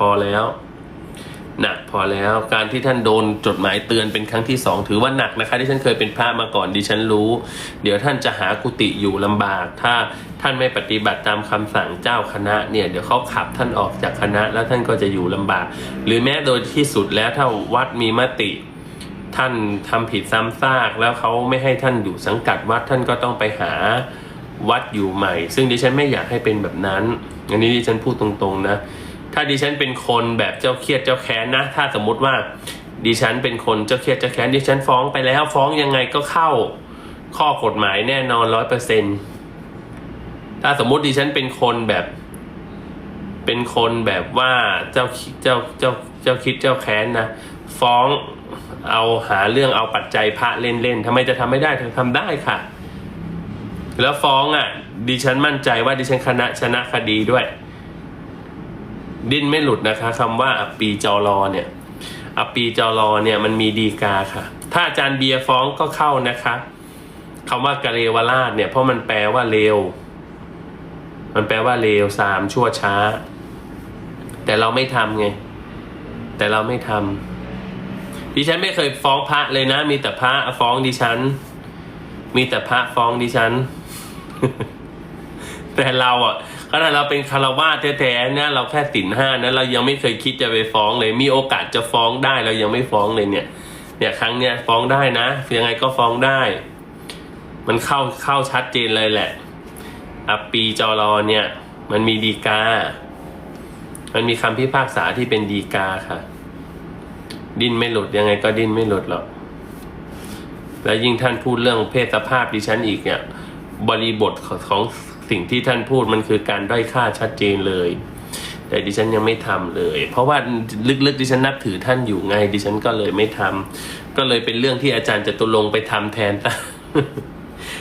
พอแล้วหนักพอแล้วการที่ท่านโดนจดหมายเตือนเป็นครั้งที่สองถือว่าหนักนะคะที่ฉันเคยเป็นพระมาก่อนดิฉันรู้ เดี๋ยวท่านจะหากุฏิอยู่ลำบาก ถ้าท่านไม่ปฏิบัติตามคำสั่งเจ้าคณะเนี่ยเดี๋ยวเขาขับท่านออกจากคณะแล้วท่านก็จะอยู่ลำบาก หรือแม้โดยที่สุดแล้วถ้าวัดมีมติ ท่านทำผิดซ้ำซากแล้วเขาไม่ให้ท่านอยู่สังกัดวัดท่านก็ต้องไปหาวัดอยู่ใหม่ ซึ่งดิฉันไม่อยากให้เป็นแบบนั้น อันนี้ดิฉันพูดตรงๆนะ ถ้าดิฉันเป็นคนแบบเจ้าเครียดเจ้าแค้นนะ ถ้าสมมุติว่าดิฉันเป็นคนเจ้าเครียดเจ้าแค้นดิฉันฟ้องไปแล้วฟ้องยังไงก็เข้าข้อกฎหมายแน่นอนร้อยเปอร์เซ็นถ้าสมมุติดิฉันเป็นคนแบบ เป็นคนแบบว่าเจ้าเจ้าเจ้าเจ้าคิดเจ้าแค้นนะฟ้องเอาหาเรื่องเอาปัจจัยพระเล่นๆทำไมจะทำไม่ได้เธอทำได้ค่ะ แล้วฟ้องอะ ดิฉันมั่นใจว่าดิฉันคณะชนะคดีด้วย ดิ้นไม่หลุดนะคะคำว่าอัปปีจอรอเนี่ยอัปปีจอรอเนี่ยมันมีดีกาค่ะ ถ้าอาจารย์เบียร์ฟ้องก็เข้านะคะคำว่ากะเรวราชเนี่ยเพราะมันแปลว่าเลวมันแปลว่าเลวสามชั่วช้า แต่เราไม่ทำไง แต่เราไม่ทำดิฉันไม่เคยฟ้องพระเลยนะ มีแต่พระฟ้องดิฉัน มีแต่พระฟ้องดิฉัน แต่เราอะ ขณะเราเป็นคารวาสแท้ๆเนี่ยเราแค่สินห้านะเรายังไม่เคยคิดจะไปฟ้องเลย มีโอกาสจะฟ้องได้เรายังไม่ฟ้องเลยเนี่ย เนี่ยครั้งเนี้ยฟ้องได้นะยังไงก็ฟ้องได้ มันเข้าเข้าชัดเจนเลยแหละอัปปีจอรอเนี่ย มันมีดีกา มันมีคำพิพากษาที่เป็นดีกาค่ะ ดิ้นไม่หลุดยังไงก็ดิ้นไม่หลุดหรอกแล้วยิ่งท่านพูดเรื่องเพศสภาพดิฉันอีกเนี่ย บริบทของ สิ่งที่ท่านพูดมันคือการด้อยค่าชัดเจนเลย แต่ดิฉันยังไม่ทำเลย เพราะว่าลึกๆดิฉันนับถือท่านอยู่ไง ดิฉันก็เลยไม่ทำก็เลยเป็นเรื่องที่อาจารย์จะตุรงไปทำแทน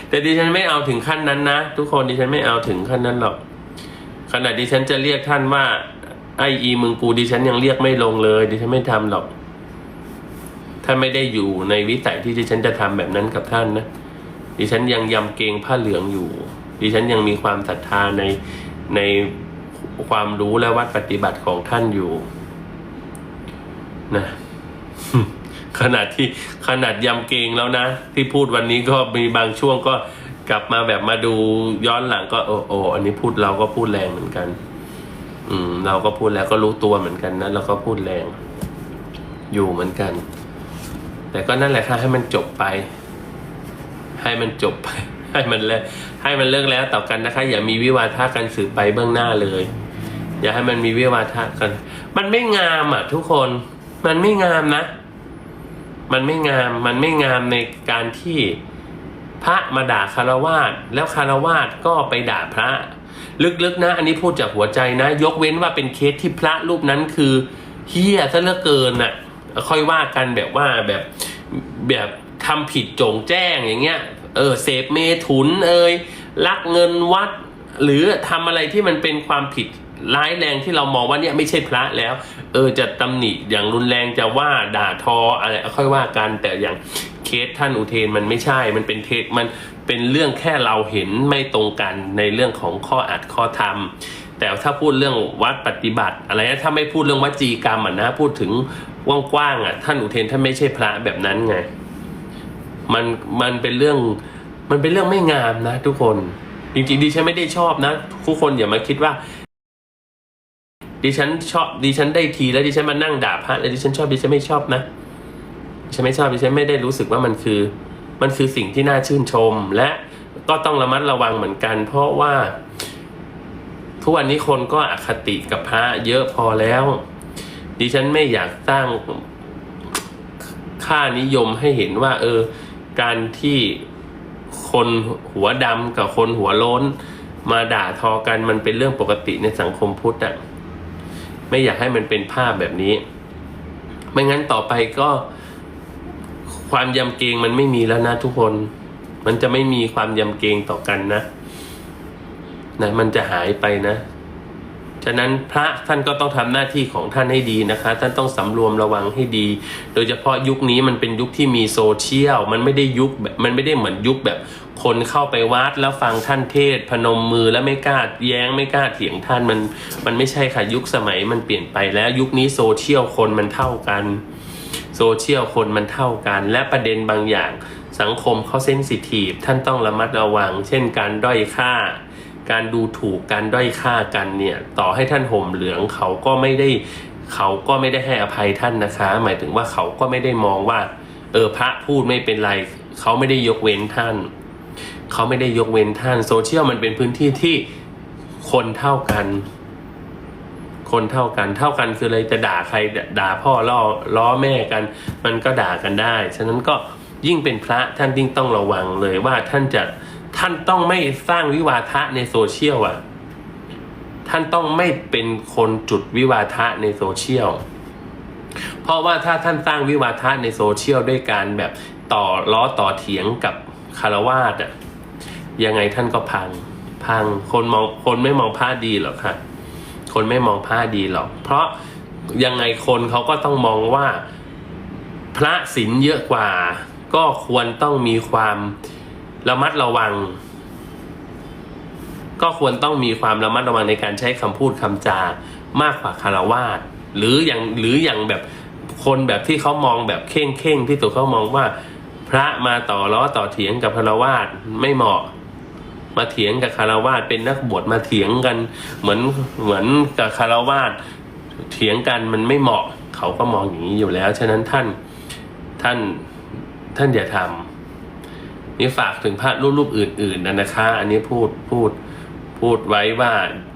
แต่ดิฉันไม่เอาถึงขั้นนั้นนะ ทุกคนดิฉันไม่เอาถึงขั้นนั้นหรอกขณะดิฉันจะเรียกท่านว่า ไออีมึงกูดิฉันยังเรียกไม่ลงเลย ดิฉันไม่ทำหรอกท่านไม่ได้อยู่ในวิสัยที่ดิฉันจะทำแบบนั้นกับท่านนะดิฉันยังยำเกงผ้าเหลืองอยู่ ดิฉันยังมีความศรัทธาในในความรู้และวัดปฏิบัติของท่านอยู่นะขนาดที่ขนาดยำเกงแล้วนะ ที่พูดวันนี้ก็มีบางช่วงก็กลับมาแบบมาดูย้อนหลังก็โอ้โออันนี้พูดเราก็พูดแรงเหมือนกัน อืม เราก็พูดแล้วก็รู้ตัวเหมือนกันนะเราก็พูดแรง อยู่เหมือนกัน แต่ก็นั่นแหละค่ะให้มันจบไป ให้มันจบไป ให้มันเลิก ให้มันเลิกแล้วต่อกันนะคะ อย่ามีวิวาทะกันสืบไปเบื้องหน้าเลย อย่าให้มันมีวิวาทะกัน มันไม่งามอะ ทุกคน มันไม่งามนะ มันไม่งาม มันไม่งามในการที่พระมาด่าคารวาสแล้วคารวาสก็ไปด่าพระ ลึกๆนะ อันนี้พูดจากหัวใจนะ ยกเว้นว่าเป็นเคสที่พระรูปนั้นคือเฮี้ยซะเหลือเกินน่ะ ค่อยว่ากันแบบว่าแบบแบบทำผิดโจงแจ้งอย่างเงี้ย เออเสพเมถุนเอยลักเงินวัด หรือทำอะไรที่มันเป็นความผิดร้ายแรงที่เรามองว่าเนี่ยไม่ใช่พระแล้ว เออจะตำหนิอย่างรุนแรงจะว่าด่าทออะไรค่อยว่ากันแต่อย่างเคสท่านอุเทนมันไม่ใช่ มันเป็นเทศมันเป็นเรื่องแค่เราเห็นไม่ตรงกันในเรื่องของข้ออัดข้อธรรม แต่ถ้าพูดเรื่องวัดปฏิบัติ อะไรนะถ้าไม่พูดเรื่องวัจีกรรมอะนะพูดถึงกว้างๆอะท่านอุเทนท่านไม่ใช่พระแบบนั้นไง มันมันเป็นเรื่องมันเป็นเรื่องไม่งามนะ ทุกคนจริงๆดิฉันไม่ได้ชอบนะ ทุกคนอย่ามาคิดว่า ดิฉันชอบดิฉันได้ทีแล้วดิฉันมานั่งด่าพระแล้วดิฉันชอบดิฉันไม่ชอบนะดิฉันไม่ชอบดิฉันไม่ได้รู้สึกว่ามันคือ มันคือสิ่งที่น่าชื่นชม และก็ต้องระมัดระวังเหมือนกัน เพราะว่า ทุกวันนี้คนก็อคติกับพระเยอะพอแล้ว ดิฉันไม่อยากสร้างค่านิยมให้เห็นว่า เออ การที่คนหัวดำกับคนหัวโล้น มาด่าทอกันมันเป็นเรื่องปกติในสังคมพุทธอะไม่อยากให้มันเป็นภาพแบบนี้ ไม่งั้นต่อไปก็ความยำเกรงมันไม่มีแล้วนะทุกคน มันจะไม่มีความยำเกรงต่อกันนะ นะ มันจะหายไปนะ ฉะนั้นพระท่านก็ต้องทำหน้าที่ของท่านให้ดีนะคะ ท่านต้องสำรวมระวังให้ดี โดยเฉพาะยุคนี้มันเป็นยุคที่มีโซเชียล มันไม่ได้ยุคแบบมันไม่ได้เหมือนยุคแบบ คนเข้าไปวัดแล้วฟังท่านเทศ พนมมือแล้วไม่กล้าแย้งไม่กล้าเถียงท่านมันมันไม่ใช่ค่ะยุคสมัยมันเปลี่ยนไปแล้วยุคนี้โซเชียลคนมันเท่ากันโซเชียลคนมันเท่ากัน และประเด็นบางอย่าง สังคมเขาเซนซิทีฟท่านต้องระมัดระวัง เช่นการด้อยค่า การดูถูกการด้อยค่ากันเนี่ยต่อให้ท่านห่มเหลืองเขาก็ไม่ได้เขาก็ไม่ได้ให้อภัยท่านนะคะ หมายถึงว่าเขาก็ไม่ได้มองว่า เออพระพูดไม่เป็นไร เขาไม่ได้ยกเว้นท่าน เขาไม่ได้ยกเว้นท่านโซเชียลมันเป็นพื้นที่ที่คนเท่ากัน คนเท่ากันเท่ากันคืออะไรจะด่าใครด่าพ่อล้อล้อแม่กัน มันก็ด่ากันได้ ฉะนั้นก็ยิ่งเป็นพระท่านยิ่งต้องระวังเลยว่าท่านจะ ท่านต้องไม่สร้างวิวาทะในโซเชียลอะ ท่านต้องไม่เป็นคนจุดวิวาทะในโซเชียล เพราะว่าถ้าท่านสร้างวิวาทะในโซเชียลด้วยการแบบต่อล้อต่อเถียงกับคารวาสอะ ยังไงท่านก็พัง พัง คนมอง คนไม่มองผ้าดีหรอกค่ะ คนไม่มองผ้าดีหรอก เพราะยังไงคนเขาก็ต้องมองว่าพระศีลเยอะกว่า ก็ควรต้องมีความ ระมัดระวัง ก็ควรต้องมีความระมัดระวังในการใช้คำพูดคำจา มากกว่าคารวาสหรืออย่างหรืออย่างแบบคนแบบที่เขามองแบบเข่งเข่งที่ตัวเขามองว่า พระมาต่อล้อต่อเถียงกับคารวาสไม่เหมาะ มาเถียงกับคารวาสเป็นนักบวชมาเถียงกัน เหมือนเหมือนกับคารวาสเถียงกันมันไม่เหมาะ เขาก็มองอย่างนี้อยู่แล้ว ฉะนั้นท่านท่านท่านอย่าทำ นี่ฝากถึงพระรูปๆอื่นๆนะนะคะ อันนี้พูดพูดพูดไว้ว่า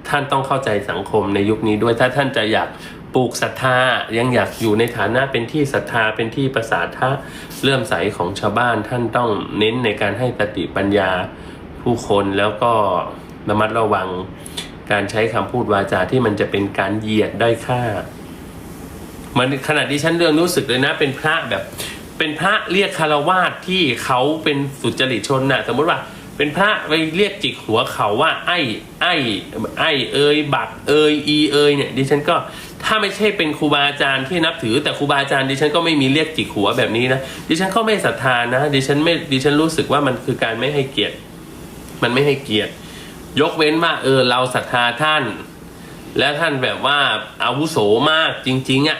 ท่านต้องเข้าใจสังคมในยุคนี้ด้วยถ้าท่านจะอยากปลูกศรัทธายังอยากอยู่ในฐานะเป็นที่ศรัทธาเป็นที่ประสาทะเลื่อมใสของชาวบ้านท่านต้องเน้นในการให้สติปัญญาผู้คนแล้วก็ระมัดระวังการใช้คำพูดวาจาที่มันจะเป็นการเหยียดด้อยค่า มันขนาดที่ฉันเรื่องรู้สึกเลยนะเป็นพระแบบ เป็นพระเรียกคารวาสที่เขาเป็นสุจริตชนน่ะ สมมติว่าเป็นพระไปเรียกจิกหัวเขาว่า ไอ้ไอ้ไอ้เอยบักเอยอีเอยเนี่ยดิฉันก็ถ้าไม่ใช่เป็นครูบาอาจารย์ที่นับถือแต่ครูบาอาจารย์ดิฉันก็ไม่มีเรียกจิกหัวแบบนี้นะดิฉันก็ไม่ศรัทธานะดิฉันไม่ดิฉันรู้สึกว่ามันคือการไม่ให้เกียรติ มันไม่ให้เกียรติ ยกเว้นว่าเออเราศรัทธาท่าน และท่านแบบว่าอาวุโสมากจริง ๆอะ่ะ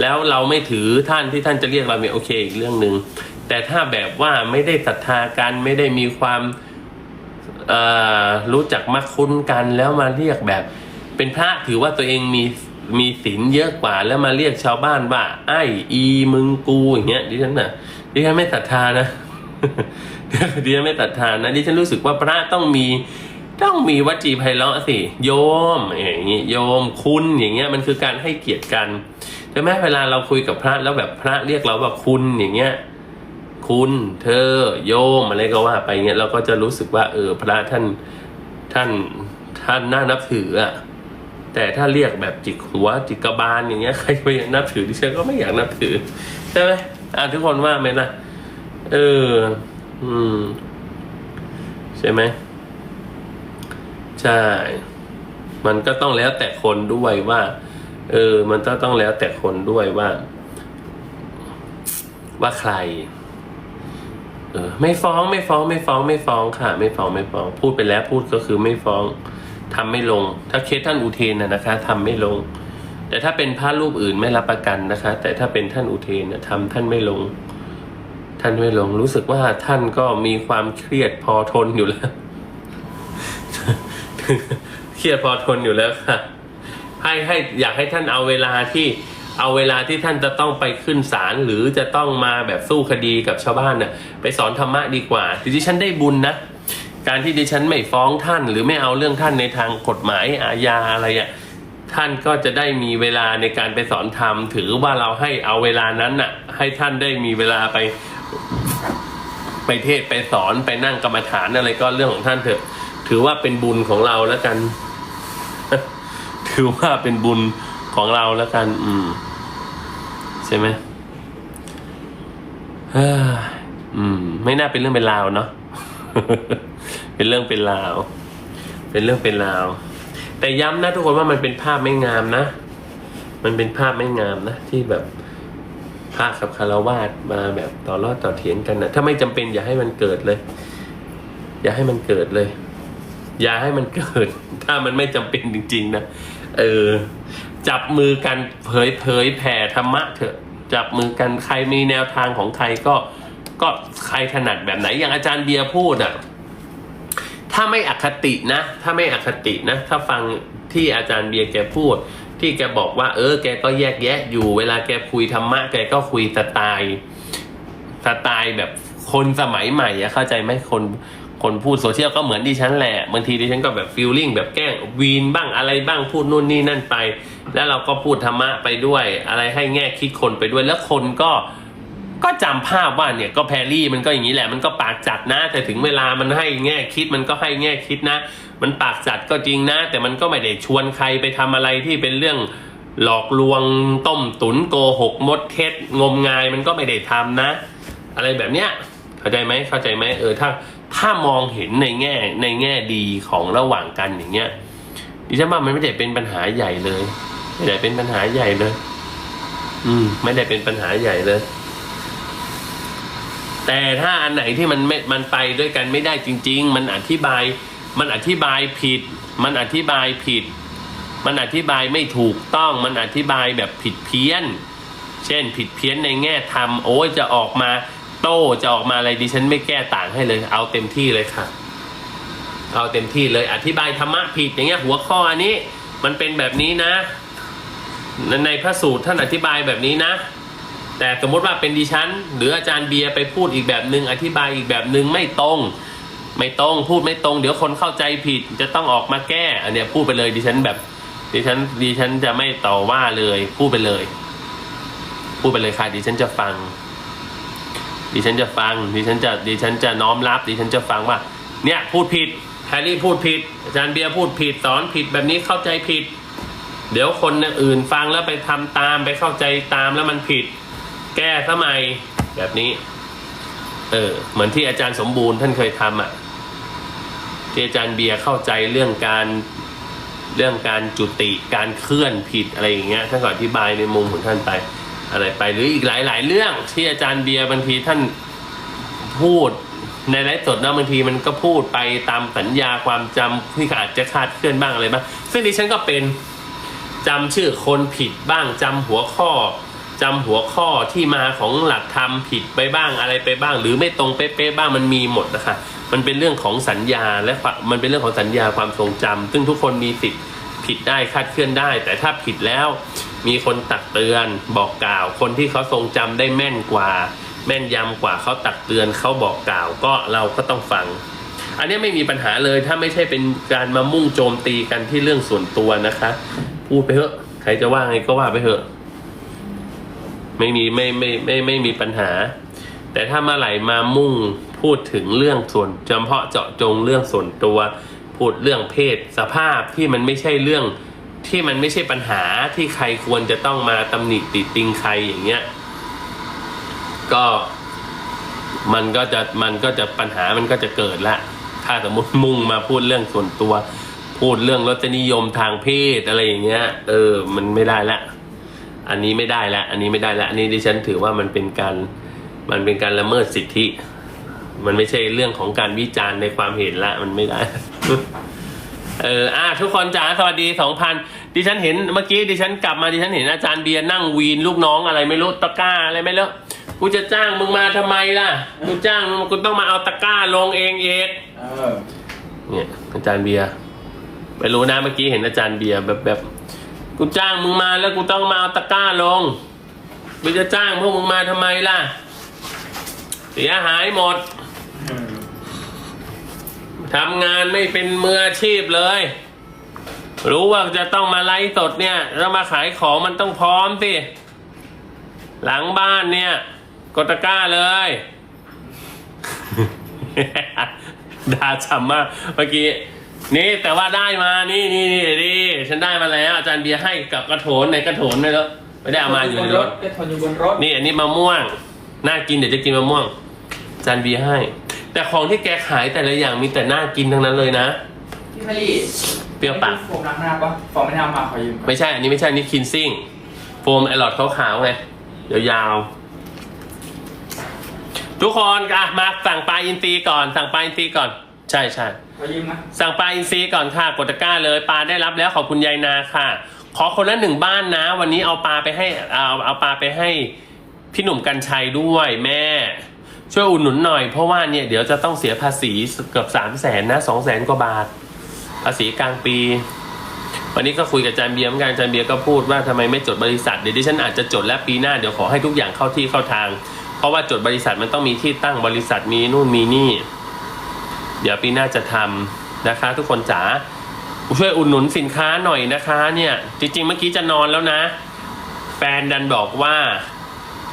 แล้วเราไม่ถือท่านที่ท่านจะเรียกเราเนี่ยโอเคอีกเรื่องหนึ่งแต่ถ้าแบบว่าไม่ได้ศรัทธากันไม่ได้มีความรู้จักมักคุ้นกันแล้วมาเรียกแบบ เป็นพระถือว่าตัวเองมีมีศีลเยอะกว่าแล้วมาเรียกชาวบ้านว่า ไอ้อีมึงกูอย่างเงี้ยดิฉันน่ะดิฉันไม่ศรัทธานะดิฉันไม่ศรัทธานะดิฉันรู้สึกว่าพระต้องมีต้องมีวจีไพเราะสิ โยมอย่างงี้โยมคุณอย่างเงี้ยมันคือการให้เกียรติกัน ใช่ไหมเวลาเราคุยกับพระแล้วแบบพระเรียกเราว่าคุณอย่างเงี้ย คุณเธอโยมอะไรก็ว่าไปเงี้ยเราก็จะรู้สึกว่า เออ พระท่านท่านท่านน่านับถืออะแต่ถ้าเรียกแบบจิกหัวจิกกระบาลอย่างเงี้ยใครไปนับถือดิฉันก็ไม่อยากนับถือใช่ไหมอะทุกคนว่าไหมนะเออ อืม ใช่ไหมใช่ มันก็ต้องแล้วแต่คนด้วยว่า เออ มันก็ต้องแล้วแต่คนด้วยว่า ว่าใคร เออ ไม่ฟ้องไม่ฟ้อง ไม่ฟ้อง ไม่ฟ้องค่ะ ไม่ฟ้องไม่ฟ้อง พูดไปแล้วพูดก็คือไม่ฟ้องทำไม่ลง ถ้าเคสท่านอุเทนนะนะคะทำไม่ลง แต่ถ้าเป็นพระรูปอื่นไม่รับประกันนะคะ แต่ถ้าเป็นท่านอุเทนนะทำท่านไม่ลง ท่านไม่ลง รู้สึกว่าท่านก็มีความเครียดพอทนอยู่แล้วเครียดพอทนอยู่แล้วค่ะ ให้ให้อยากให้ท่านเอาเวลาที่เอาเวลาที่ท่านจะต้องไปขึ้นศาลหรือจะต้องมาแบบสู้คดีกับชาวบ้านน่ะไปสอนธรรมะดีกว่าดิฉันได้บุญนะ การที่ดิฉันไม่ฟ้องท่าน หรือไม่เอาเรื่องท่านในทางกฎหมายอาญาอะไรอะ่ะท่านก็จะได้มีเวลาในการไปสอนธรรม ถือว่าเราให้เอาเวลานั้นน่ะ ให้ท่านได้มีเวลาไป ไปเทศไปสอนไปนั่งกรรมฐานอะไรก็เรื่องของท่านเถอะ ถือว่าเป็นบุญของเราแล้วกัน ถือว่าเป็นบุญของเราแล้วกัน อืม ใช่ไหมเฮ้ยอืม ไม่น่าเป็นเรื่องเป็นราวเนาะเป็นเรื่องเป็นราว เป็นเรื่องเป็นราว แต่ย้ำนะทุกคนว่ามันเป็นภาพไม่งามนะ มันเป็นภาพไม่งามนะที่แบบพระกับคารวาสมาแบบต่อรอดต่อเถียงกันนะถ้าไม่จำเป็นอย่าให้มันเกิดเลย อย่าให้มันเกิดเลย อย่าให้มันเกิด ถ้ามันไม่จำเป็นจริง ๆ นะ เออ จับมือกันเผยเผยแผ่ธรรมะเถอะ จับมือกันใครมีแนวทางของใครก็ ก็ใครถนัดแบบไหนอย่างอาจารย์เบียร์พูดอะถ้าไม่อคตินะ ถ้าไม่อคตินะ ถ้าฟังที่อาจารย์เบียร์แกพูด ที่แกบอกว่า เออ แกก็แยกแยะอยู่ เวลาแกคุยธรรมะแกก็คุยสไตล์สไตล์แบบคนสมัยใหม่อะเข้าใจไหมคน คนพูดโซเชียลก็เหมือนดิฉันแหละบางทีดิฉันก็แบบฟีลลิ่งแบบแกล้งวีนบ้างอะไรบ้างพูดนู่นนี่นั่นไป แล้วเราก็พูดธรรมะไปด้วย อะไรให้แง่คิดคนไปด้วยแล้วคนก็ก็จำภาพว่าเนี่ยก็แพรรี่มันก็อย่างนี้แหละมันก็ปากจัดนะ แต่ถึงเวลามันให้แง่คิดมันก็ให้แง่คิดนะ มันปากจัดก็จริงนะ แต่มันก็ไม่ได้ชวนใครไปทำอะไรที่เป็นเรื่องหลอกลวงต้มตุนโกหกมดเท็จงมงายมันก็ไม่ได้ทำนะ อะไรแบบเนี้ย เข้าใจไหมเข้าใจไหมเออถ้าถ้ามองเห็นในแง่ในแง่ดีของระหว่างกันอย่างเงี้ยดิฉันว่ามันไม่ได้เป็นปัญหาใหญ่เลย ไม่ได้เป็นปัญหาใหญ่เลย อืม ไม่ได้เป็นปัญหาใหญ่เลย แต่ถ้าอันไหนที่มันไม่มันไปด้วยกันไม่ได้จริง ๆ มันอธิบาย มันอธิบายผิด มันอธิบายผิด มันอธิบายไม่ถูกต้อง มันอธิบายแบบผิดเพี้ยน เช่น ผิดเพี้ยนในแง่ธรรมโอ้จะออกมา โต้จะออกมาอะไรดิฉันไม่แก้ต่างให้เลย เอาเต็มที่เลยค่ะ เอาเต็มที่เลยอธิบายธรรมะผิดอย่างเงี้ยหัวข้ออันนี้ มันเป็นแบบนี้นะ ในพระสูตรท่านอธิบายแบบนี้นะ แต่สมมติว่าเป็นดิฉัน หรืออาจารย์เบียร์ไปพูดอีกแบบหนึ่งอธิบายอีกแบบหนึ่งไม่ตรง ไม่ตรงพูดไม่ตรง เดี๋ยวคนเข้าใจผิดจะต้องออกมาแก้ อันเนี้ยพูดไปเลยดิฉันแบบดิฉันดิฉันจะไม่ต่อว่าเลยพูดไปเลย พูดไปเลยค่ะดิฉันจะฟัง ดิฉันจะฟัง ดิฉันจะ ดิฉันจะน้อมรับ ดิฉันจะฟังว่า เนี่ยพูดผิด แฮร์รี่พูดผิด อาจารย์เบียร์พูดผิด สอนผิดแบบนี้เข้าใจผิด เดี๋ยวคนอื่นฟังแล้วไปทำตาม ไปเข้าใจตามแล้วมันผิด แก้สมัยแบบนี้ เออ เหมือนที่อาจารย์สมบูรณ์ท่านเคยทำอะ ที่อาจารย์เบียร์เข้าใจเรื่องการเรื่องการจุติการเคลื่อนผิดอะไรอย่างเงี้ยท่านก็อธิบายในมุมของท่านไป อะไรไปหรืออีกหลาย ๆ เรื่องที่อาจารย์เบียร์บางทีท่านพูดในไลฟ์สดนะบางทีมันก็พูดไปตามสัญญาความจำที่อาจจะคาดเคลื่อนบ้างอะไรบ้างซึ่งดิฉันก็เป็นจำชื่อคนผิดบ้างจำหัวข้อจำหัวข้อที่มาของหลักธรรมผิดไปบ้างอะไรไปบ้าง หรือไม่ตรงเป๊ะๆบ้างมันมีหมดนะคะมันเป็นเรื่องของสัญญาและมันเป็นเรื่องของสัญญาความทรงจำซึ่งทุกคนมีสิทธิ์ผิดได้คาดเคลื่อนได้ แต่ถ้าผิดแล้ว มีคนตักเตือนบอกกล่าว คนที่เขาทรงจำได้แม่นกว่า แม่นยำกว่าเขาตักเตือนเขาบอกกล่าวก็เราก็ต้องฟัง อันนี้ไม่มีปัญหาเลยถ้าไม่ใช่เป็นการมามุ่งโจมตีกันที่เรื่องส่วนตัวนะคะ พูดไปเถอะใครจะว่าไงก็ว่าไปเถอะ ไม่มีไม่ไม่ไม่ไม่มีปัญหา แต่ถ้าเมื่อไหร่มามุ่งพูดถึงเรื่องส่วนเฉพาะเจาะจงเรื่องส่วนตัว พูดเรื่องเพศสภาพที่มันไม่ใช่เรื่อง ที่มันไม่ใช่ปัญหาที่ใครควรจะต้องมาตำหนิติติงใครอย่างเงี้ย ก็มันก็จะมันก็จะปัญหามันก็จะเกิดละ ถ้าสมมติมุ่งมาพูดเรื่องส่วนตัว พูดเรื่องรสนิยมทางเพศอะไรอย่างเงี้ย เออ มันไม่ได้ละ อันนี้ไม่ได้ละ อันนี้ไม่ได้ละ อันนี้ดิฉันถือว่ามันเป็นการ มันเป็นการละเมิดสิทธิ มันไม่ใช่เรื่องของการวิจารณ์ในความเห็นละ มันไม่ได้ เอออะทุกคนจ๋าสวัสดีสองพันดิฉันเห็นเมื่อกี้ดิฉันกลับมาดิฉันเห็นอาจารย์เบียร์นั่งวีนลูกน้องอะไรไม่รู้ตะกร้าอะไรไม่รู้กูจะจ้างมึงมาทำไมล่ะกูจ้างมึงกูต้องมาเอาตะกร้าลงเองเองเออเนี่ยอาจารย์เบียร์ไม่รู้นะเมื่อกี้เห็นอาจารย์เบียร์แบบแบบกูจ้างมึงมาแล้วกูต้องมาเอาตะกร้าลงกูจะจ้างพวกมึงมาทำไมล่ะเสียหายหมด ทำงานไม่เป็นมืออาชีพเลย รู้ว่าจะต้องมาไลฟ์สดเนี่ยแล้วมาขายของมันต้องพร้อมสิ หลังบ้านเนี่ย กดตะกร้าเลยด่าช้ำมากเมื่อกี้นี่แต่ว่าได้มานี่นี่นี่นี่ฉันได้มาแล้ว อาจารย์เบียร์ให้กับกระโถนในกระโถนเลยแล้วไม่ได้เอามาอยู่ในรถแกทนอยู่บนรถนี่อันนี้มะม่วง น่ากินเดี๋ยวจะกินมะม่วงอาจารย์เบียร์ให้ แต่ของที่แกขายแต่ละอย่างมีแต่น่ากินทั้งนั้นเลยนะ พี่มารีไปเปรี้ยวปาก โฟมล้างหน้าปะฟองไม่ได้เอามาขอยืมก่อนไม่ใช่อันนี้ไม่ใช่อันนี่คินซิ่ง โฟมไอหลอดขาวๆไงยาวๆทุกคนอะมาสั่งปลาอินทรีก่อนสั่งปลาอินทรีก่อน ใช่ใช่ ขอยืมนะสั่งปลาอินทรีก่อนค่ะกดตะกร้าเลยปลาได้รับแล้วขอบคุณยายนาค่ะ ขอคนละหนึ่งบ้านนะ วันนี้เอาปลาไปให้เอาเอาปลาไปให้พี่หนุ่มกัญชัยด้วยแม่ ช่วยอุดหนุนหน่อยเพราะว่าเนี่ยเดี๋ยวจะต้องเสียภาษีเกือบสามแสนนะสองแสนกว่าบาท ภาษีกลางปี วันนี้ก็คุยกับอาจารย์เบียร์เหมือนกันอาจารย์เบียร์ก็พูดว่าทำไมไม่จดบริษัทเดี๋ยวดิฉันอาจจะจดแล้วปีหน้าเดี๋ยวขอให้ทุกอย่างเข้าที่เข้าทาง เพราะว่าจดบริษัทมันต้องมีที่ตั้งบริษัทมีนู่นมีนี่ เดี๋ยวปีหน้าจะทำนะคะ ทุกคนจ๋าช่วยอุดหนุนสินค้าหน่อยนะคะ เนี่ย จริง ๆ เมื่อกี้จะนอนแล้วนะ แฟนดันบอกว่า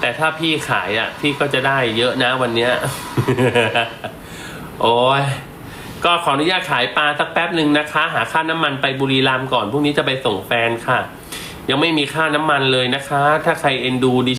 แต่ถ้าพี่ขายอะ พี่ก็จะได้เยอะนะวันเนี้ย โอ้ยก็ขออนุญาตขายปลาสักแป๊บหนึ่งนะคะ หาค่าน้ำมันไปบุรีรัมย์ก่อนพรุ่งนี้จะไปส่งแฟนค่ะ ยังไม่มีค่าน้ำมันเลยนะคะ ถ้าใครเอ็นดูดิ